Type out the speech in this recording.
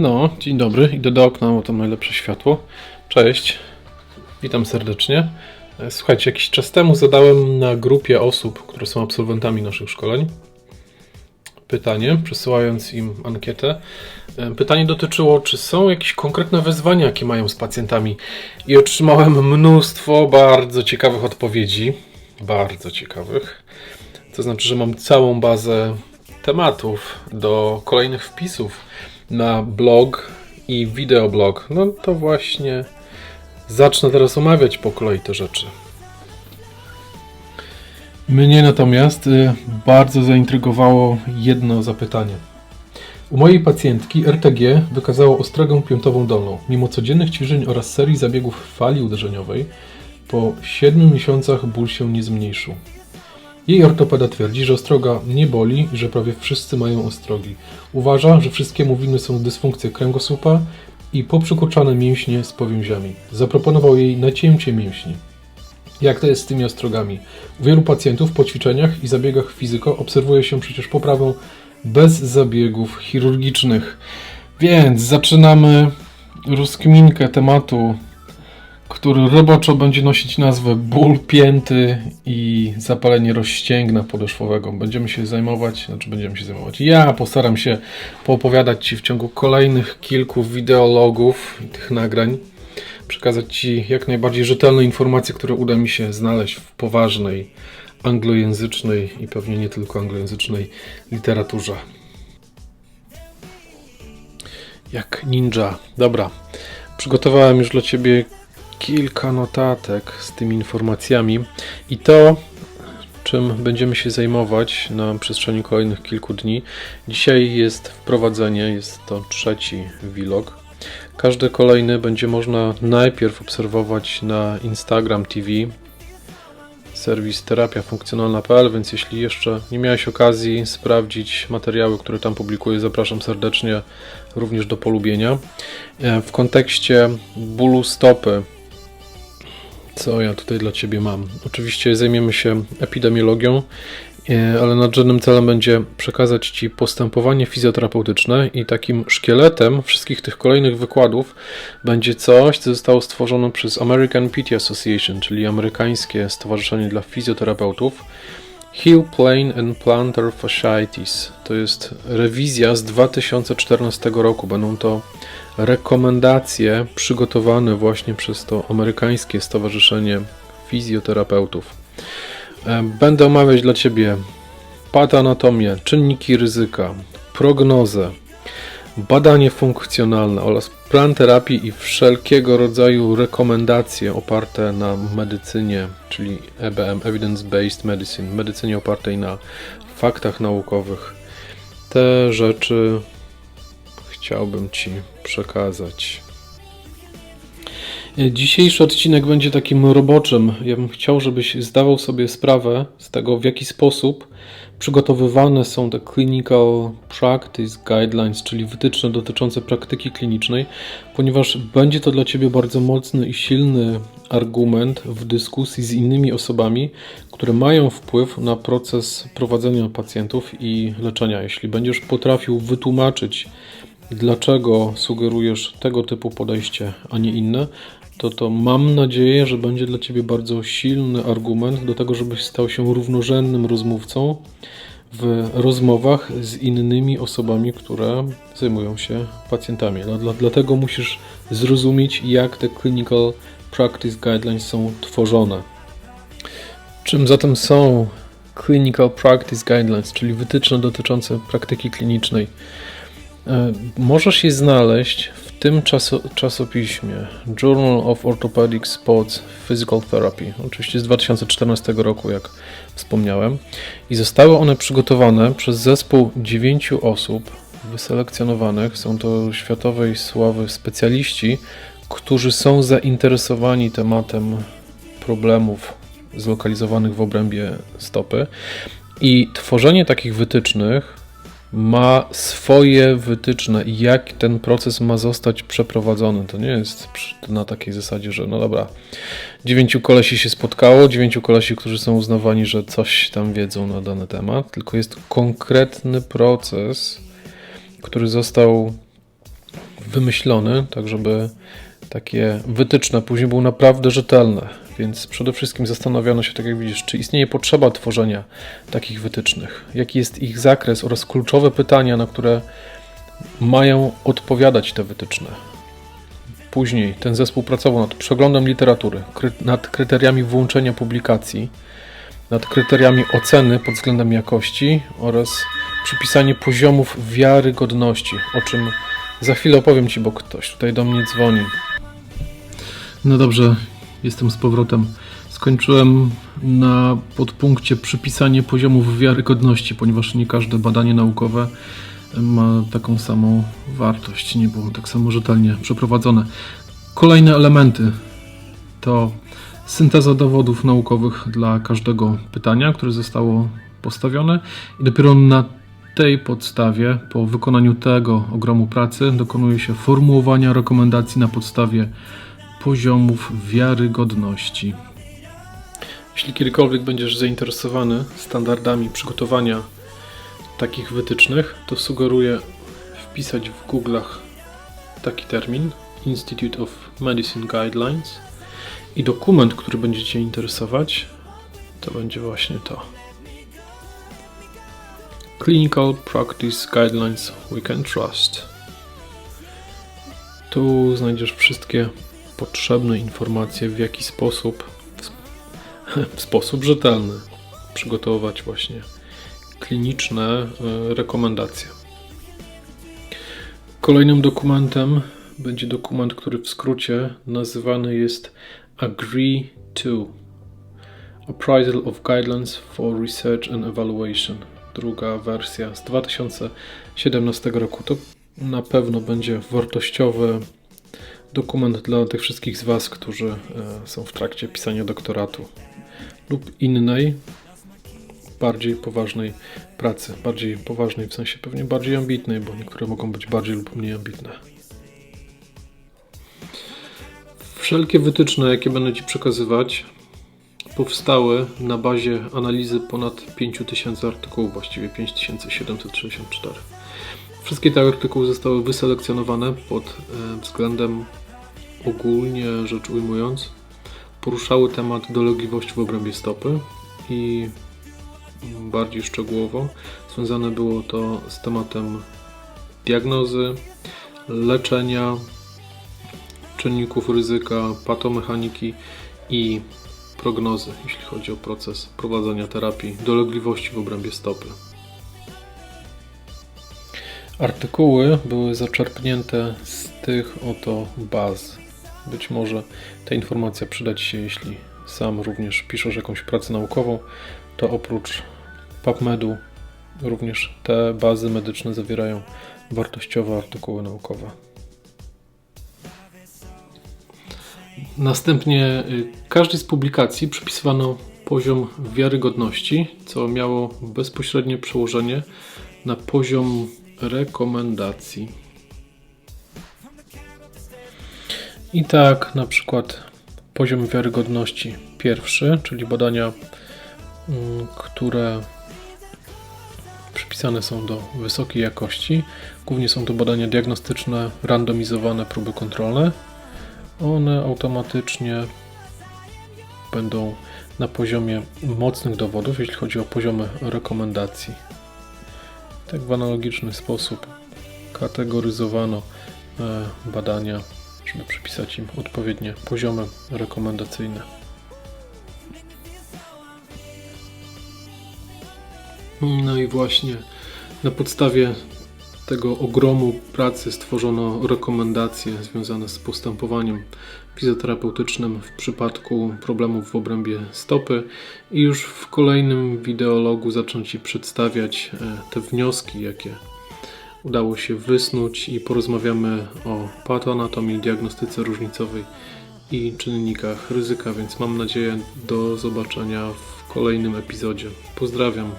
No, dzień dobry. Idę do okna, bo to najlepsze światło. Cześć. Witam serdecznie. E, Słuchajcie, jakiś czas temu zadałem na grupie osób, które są absolwentami naszych szkoleń, pytanie, przesyłając im ankietę. E, Pytanie dotyczyło, czy są jakieś konkretne wyzwania, jakie mają z pacjentami. I otrzymałem mnóstwo bardzo ciekawych odpowiedzi. Bardzo ciekawych. To znaczy, że mam całą bazę tematów do kolejnych wpisów na blog i wideoblog. No to właśnie zacznę teraz omawiać po kolei te rzeczy. Mnie natomiast y, bardzo zaintrygowało jedno zapytanie. U mojej pacjentki RTG wykazało ostrogę piętową dolną. Mimo codziennych ćwiczeń oraz serii zabiegów fali uderzeniowej, po 7 miesiącach ból się nie zmniejszył. Jej ortopeda twierdzi, że ostroga nie boli i że prawie wszyscy mają ostrogi. Uważa, że wszystkiemu winne są dysfunkcje kręgosłupa i poprzykurczane mięśnie z powięziami. Zaproponował jej nacięcie mięśni. Jak to jest z tymi ostrogami? U wielu pacjentów po ćwiczeniach i zabiegach fizyko obserwuje się przecież poprawę bez zabiegów chirurgicznych. Więc zaczynamy rozkminkę tematu, który roboczo będzie nosić nazwę ból pięty i zapalenie rozścięgna podeszwowego. Będziemy się zajmować, znaczy będziemy się zajmować. Ja postaram się poopowiadać Ci w ciągu kolejnych kilku wideologów i tych nagrań, przekazać Ci jak najbardziej rzetelne informacje, które uda mi się znaleźć w poważnej anglojęzycznej i pewnie nie tylko anglojęzycznej literaturze. Jak ninja. Dobra. Przygotowałem już dla Ciebie kilka notatek z tymi informacjami i to, czym będziemy się zajmować na przestrzeni kolejnych kilku dni. Dzisiaj jest wprowadzenie, jest to trzeci vlog. Każdy kolejny będzie można najpierw obserwować na Instagram TV, serwis terapiafunkcjonalna.pl, więc jeśli jeszcze nie miałeś okazji sprawdzić materiały, które tam publikuję, zapraszam serdecznie również do polubienia. E, W kontekście bólu stopy, co ja tutaj dla Ciebie mam? Oczywiście zajmiemy się epidemiologią, e, ale nadrzędnym celem będzie przekazać Ci postępowanie fizjoterapeutyczne i takim szkieletem wszystkich tych kolejnych wykładów będzie coś, co zostało stworzone przez American PT Association, czyli amerykańskie Stowarzyszenie dla Fizjoterapeutów. Heel Plane and Plantar Fasciitis. To jest rewizja z 2014 roku. Będą to rekomendacje przygotowane właśnie przez to amerykańskie Stowarzyszenie Fizjoterapeutów. E, Będę omawiać dla Ciebie patanatomię, czynniki ryzyka, prognozę, badanie funkcjonalne oraz plan terapii i wszelkiego rodzaju rekomendacje oparte na medycynie, czyli EBM, Evidence Based Medicine, medycynie opartej na faktach naukowych. Te rzeczy chciałbym Ci przekazać. Dzisiejszy odcinek będzie takim roboczym. Ja bym chciał, żebyś zdawał sobie sprawę z tego, w jaki sposób przygotowywane są te Clinical Practice Guidelines, czyli wytyczne dotyczące praktyki klinicznej, ponieważ będzie to dla Ciebie bardzo mocny i silny argument w dyskusji z innymi osobami, które mają wpływ na proces prowadzenia pacjentów i leczenia. Jeśli będziesz potrafił wytłumaczyć, dlaczego sugerujesz tego typu podejście, a nie inne, to to mam nadzieję, że będzie dla Ciebie bardzo silny argument do tego, żebyś stał się równorzędnym rozmówcą w rozmowach z innymi osobami, które zajmują się pacjentami. Dla, dla, dlatego musisz zrozumieć, jak te Clinical Practice Guidelines są tworzone. Czym zatem są Clinical Practice Guidelines, czyli wytyczne dotyczące praktyki klinicznej? E, Możesz je znaleźć tym czaso, czasopiśmie Journal of Orthopedic Sports Physical Therapy, oczywiście z 2014 roku, jak wspomniałem, i zostały one przygotowane przez zespół dziewięciu osób wyselekcjonowanych. Są to światowej sławy specjaliści, którzy są zainteresowani tematem problemów zlokalizowanych w obrębie stopy. I tworzenie takich wytycznych ma swoje wytyczne jak ten proces ma zostać przeprowadzony. To nie jest na takiej zasadzie, że no dobra, dziewięciu kolesi się spotkało, dziewięciu kolesi, którzy są uznawani, że coś tam wiedzą na dany temat, tylko jest konkretny proces, który został wymyślony, tak żeby takie wytyczne później były naprawdę rzetelne. Więc przede wszystkim zastanowiono się, tak jak widzisz, czy istnieje potrzeba tworzenia takich wytycznych, jaki jest ich zakres oraz kluczowe pytania, na które mają odpowiadać te wytyczne. Później ten zespół pracował nad przeglądem literatury, kry, nad kryteriami włączenia publikacji, nad kryteriami oceny pod względem jakości oraz przypisanie poziomów wiarygodności, o czym za chwilę opowiem Ci, bo ktoś tutaj do mnie dzwoni. No dobrze, jestem z powrotem. Skończyłem na podpunkcie przypisanie poziomów wiarygodności, ponieważ nie każde badanie naukowe ma taką samą wartość, nie było tak samo rzetelnie przeprowadzone. Kolejne elementy to synteza dowodów naukowych dla każdego pytania, które zostało postawione i dopiero na tej podstawie, po wykonaniu tego ogromu pracy, dokonuje się formułowania rekomendacji na podstawie poziomów wiarygodności. Jeśli kiedykolwiek będziesz zainteresowany standardami przygotowania takich wytycznych, to sugeruję wpisać w Google'ach taki termin Institute of Medicine Guidelines i dokument, który będzie Cię interesować, to będzie właśnie to. Clinical Practice Guidelines We Can Trust. Tu znajdziesz wszystkie potrzebne informacje, w jaki sposób, w sposób rzetelny, przygotować właśnie kliniczne e, rekomendacje. Kolejnym dokumentem będzie dokument, który w skrócie nazywany jest Agree to Appraisal of Guidelines for Research and Evaluation. Druga wersja z 2017 roku. To na pewno będzie wartościowy dokument dla tych wszystkich z Was, którzy e, są w trakcie pisania doktoratu lub innej, bardziej poważnej pracy. Bardziej poważnej w sensie pewnie bardziej ambitnej, bo niektóre mogą być bardziej lub mniej ambitne. Wszelkie wytyczne, jakie będę Ci przekazywać, powstały na bazie analizy ponad 5000 artykułów, właściwie 5764. Wszystkie te artykuły zostały wyselekcjonowane pod e, względem ogólnie rzecz ujmując, poruszały temat dolegliwości w obrębie stopy i bardziej szczegółowo związane było to z tematem diagnozy, leczenia, czynników ryzyka, patomechaniki i prognozy, jeśli chodzi o proces prowadzenia terapii dolegliwości w obrębie stopy. Artykuły były zaczerpnięte z tych oto baz. Być może ta informacja przyda Ci się, jeśli sam również piszesz jakąś pracę naukową, to oprócz PubMedu również te bazy medyczne zawierają wartościowe artykuły naukowe. Następnie y, każdej z publikacji przypisywano poziom wiarygodności, co miało bezpośrednie przełożenie na poziom rekomendacji. I tak na przykład poziom wiarygodności pierwszy, czyli badania, mm, które przypisane są do wysokiej jakości. Głównie są to badania diagnostyczne, randomizowane próby kontrolne. One automatycznie będą na poziomie mocnych dowodów, jeśli chodzi o poziomy rekomendacji. Tak w analogiczny sposób kategoryzowano e, badania, żeby przypisać im odpowiednie poziomy rekomendacyjne. No i właśnie na podstawie tego ogromu pracy stworzono rekomendacje związane z postępowaniem fizjoterapeutycznym w przypadku problemów w obrębie stopy i już w kolejnym wideologu zacznę Ci przedstawiać e, te wnioski, jakie udało się wysnuć i porozmawiamy o patoanatomii, diagnostyce różnicowej i czynnikach ryzyka, więc mam nadzieję do zobaczenia w kolejnym epizodzie. Pozdrawiam.